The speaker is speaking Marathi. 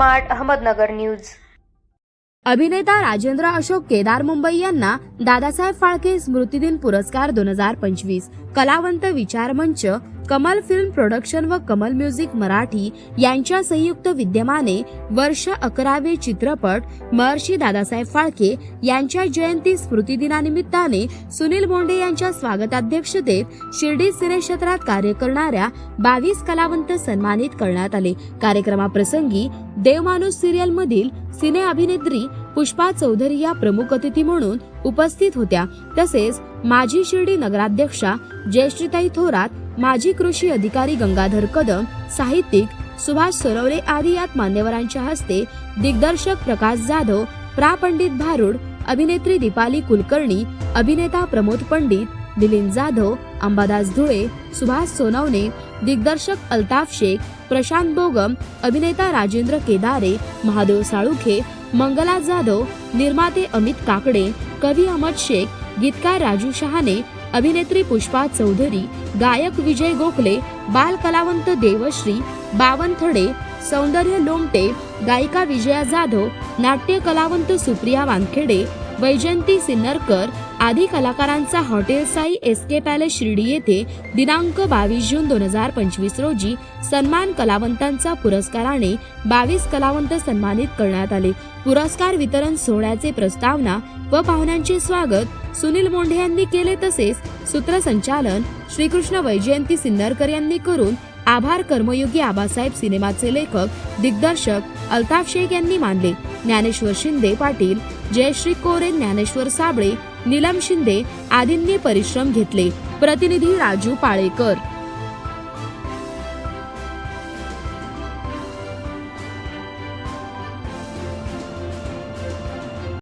Smart Ahmednagar news. अभिनेता राजेंद्र अशोक केदार मुंबई यांना दादासाहेब फाळके स्मृतिदिन पुरस्कार दोन हजार पंचवीस. कलावंत विचार मंच कमल फिल्म प्रोडक्शन व कमल म्युझिक मराठी यांच्या संयुक्त विद्यमाने वर्ष अकरावे चित्रपट महर्षी दादासाहेब फाळके यांच्या जयंती स्मृतिदिनानिमित्ताने सुनील बोंडे यांच्या स्वागताध्यक्षतेत शिर्डी सिनेक्षेत्रात कार्य करणाऱ्या बावीस कलावंत सन्मानित करण्यात आले. कार्यक्रमाप्रसंगी देवमाणूस सिरियल मधील सिने अभिनेत्री पुष्पा चौधरी या प्रमुख अतिथी म्हणून उपस्थित होत्या. तसेच माजी शिर्डी नगराध्यक्षा जयश्रीताई थोरात माजी कृषी अधिकारी गंगाधर कदम साहित्यिक सुभाष सोनवणे आदी यात मान्यवरांच्या हस्ते दिग्दर्शक प्रकाश जाधव प्रा पंडित भारुड अभिनेत्री दीपाली कुलकर्णी अभिनेता प्रमोद पंडित मिलिंद जाधव अंबादास धुळे सुभाष सोनवणे दिग्दर्शक अल्ताफ शेख प्रशांत बोगम अभिनेता राजेंद्र केदारे महादेव साळुखे मंगला जाधव निर्माते अमित काकडे कवी अहमद शेख गीतकार राजू शहाणे अभिनेत्री पुष्पा चौधरी गायक विजय गोखले बाल कलावंत देवश्री बावनथडे सौंदर्य लोमटे गायिका विजया जाधव नाट्य कलावंत सुप्रिया वानखेडे वैजयंती सिन्नरकर आदी कलाकारांचा hotel Sai S K palace Shirdi येथे दिनांक बावीस जून दोन हजार पंचवीस रोजी सन्मान कलावंतांचा पुरस्काराने बावीस कलावंत सन्मानित करण्यात आले. पुरस्कार वितरण सोहळ्याचे प्रस्तावना व पाहुण्यांचे स्वागत सुनील मोंढे यांनी केले तसेच सूत्रसंचालन श्रीकृष्ण वैजयंती सिन्नरकर यांनी करून आभार कर्मयोगी आबासाहेब सिनेमाचे लेखक दिग्दर्शक अल्ताफ शेख यांनी मानले. ज्ञानेश्वर शिंदे पाटील जयश्री कोरे ज्ञानेश्वर साबळे नीलम शिंदे आदींनी परिश्रम घेतले. प्रतिनिधी राजू पाळेकर.